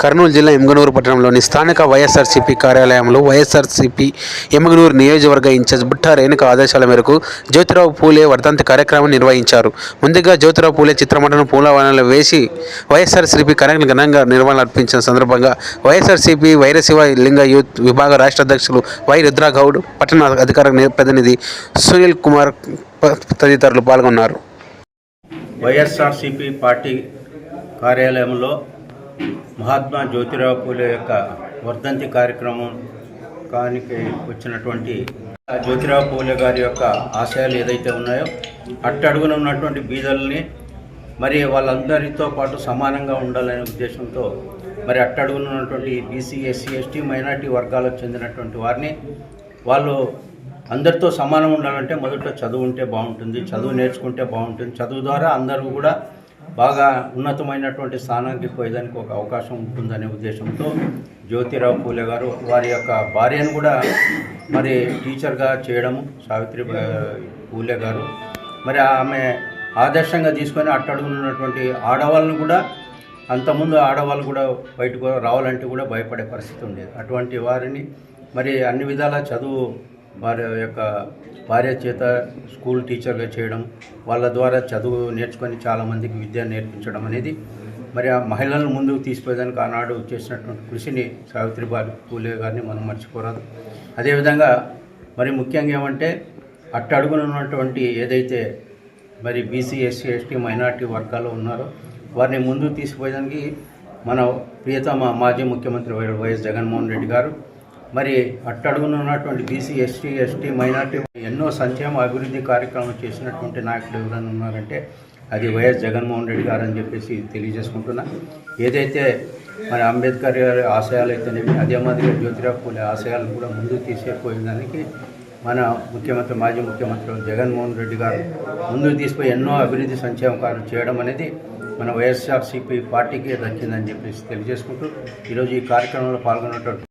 కర్నూలు జిల్లా ఎమ్గనూరు పట్టణంలోని స్థానిక వైఎస్ఆర్సీపీ కార్యాలయంలో వైఎస్ఆర్సీపీ ఎమ్గనూరు నియోజకవర్గ ఇన్ఛార్జ్ బుట్టా రేణుక ఆదేశాల మేరకు జ్యోతిరావు పూలే వర్ధంతి కార్యక్రమం నిర్వహించారు. ముందుగా జ్యోతిరావు పూలే చిత్రమటను పూలవనాలు వేసి వైఎస్ఆర్సీపీ కార్యక్రమం ఘనంగా నిర్వహణ అర్పించిన సందర్భంగా వైఎస్ఆర్సీపీ వైరశివ లింగ యూత్ విభాగ రాష్ట్ర అధ్యక్షులు వై రుద్రాగౌడ్ పట్టణ అధికార ప్రతినిధి సునీల్ కుమార్ ప- తదితరులు పాల్గొన్నారు. వైఎస్ఆర్సీపీ పార్టీ కార్యాలయంలో మహాత్మా జ్యోతిరావు పూలే యొక్క వర్ధంతి కార్యక్రమం కానికి వచ్చినటువంటి జ్యోతిరావు పూలే గారి యొక్క ఆశయాలు ఏదైతే ఉన్నాయో అట్టడుగున ఉన్నటువంటి బీదల్ని మరి వాళ్ళందరితో పాటు సమానంగా ఉండాలనే ఉద్దేశంతో మరి అట్టడుగున ఉన్నటువంటి బీసీ ఎస్సీ ఎస్టీ మైనార్టీ వర్గాలకు చెందినటువంటి వారిని వాళ్ళు అందరితో సమానం ఉండాలంటే మొదట చదువు ఉంటే బాగుంటుంది చదువు నేర్చుకుంటే బాగుంటుంది చదువు ద్వారా అందరూ కూడా బాగా ఉన్నతమైనటువంటి స్థానానికి పోయేదానికి ఒక అవకాశం ఉంటుందనే ఉద్దేశంతో జ్యోతిరావు పూలే గారు వారి యొక్క భార్యను కూడా మరి టీచర్గా చేయడము సావిత్రి పూలే గారు. మరి ఆమె ఆదర్శంగా తీసుకొని అట్టడుగున్నటువంటి ఆడవాళ్ళను కూడా అంతకుముందు ఆడవాళ్ళు కూడా బయటకు రావాలంటే కూడా భయపడే పరిస్థితి ఉండేది. అటువంటి వారిని మరి అన్ని విధాల చదువు వారి యొక్క భార్య చేత స్కూల్ టీచర్గా చేయడం వాళ్ళ ద్వారా చదువు నేర్చుకొని చాలామందికి విద్య నేర్పించడం అనేది మరి ఆ మహిళలను ముందుకు తీసుకుపోయేదానికి ఆనాడు చేసినటువంటి కృషిని సావిత్రిబాయి పూలే గారిని మనం మర్చిపోరాదు. అదేవిధంగా మరి ముఖ్యంగా ఏమంటే అట్టడుగున ఉన్నటువంటి ఏదైతే మరి బీసీ ఎస్సీ ఎస్టీ మైనార్టీ వర్గాల్లో ఉన్నారో వారిని ముందుకు తీసుకుపోయేదానికి మన ప్రియతమ మాజీ ముఖ్యమంత్రి వై- వైఎస్ జగన్మోహన్ రెడ్డి గారు మరి అట్టడుగున ఉన్నటువంటి బీసీ ఎస్టీ ఎస్టీ మైనార్టీ ఎన్నో సంక్షేమ అభివృద్ధి కార్యక్రమాలు చేసినటువంటి నాయకులు ఎవరైనా ఉన్నారంటే అది వైఎస్ జగన్మోహన్ రెడ్డి గారు అని చెప్పేసి తెలియజేసుకుంటున్నా. ఏదైతే మరి అంబేద్కర్ గారి ఆశయాలు అయితేనేమి అదే మాదిరిగా జ్యోతిరావు పూలే ఆశయాలను కూడా ముందుకు తీసుకెళ్ళిపోయేదానికి మన ముఖ్యమంత్రి మాజీ ముఖ్యమంత్రి జగన్మోహన్ రెడ్డి గారు ముందుకు తీసుకుపోయి ఎన్నో అభివృద్ధి సంక్షేమ కార్యం చేయడం అనేది మన వైఎస్ఆర్సీపీ పార్టీకి దక్కిందని చెప్పేసి తెలియజేసుకుంటూ ఈరోజు ఈ కార్యక్రమంలో పాల్గొన్నటువంటి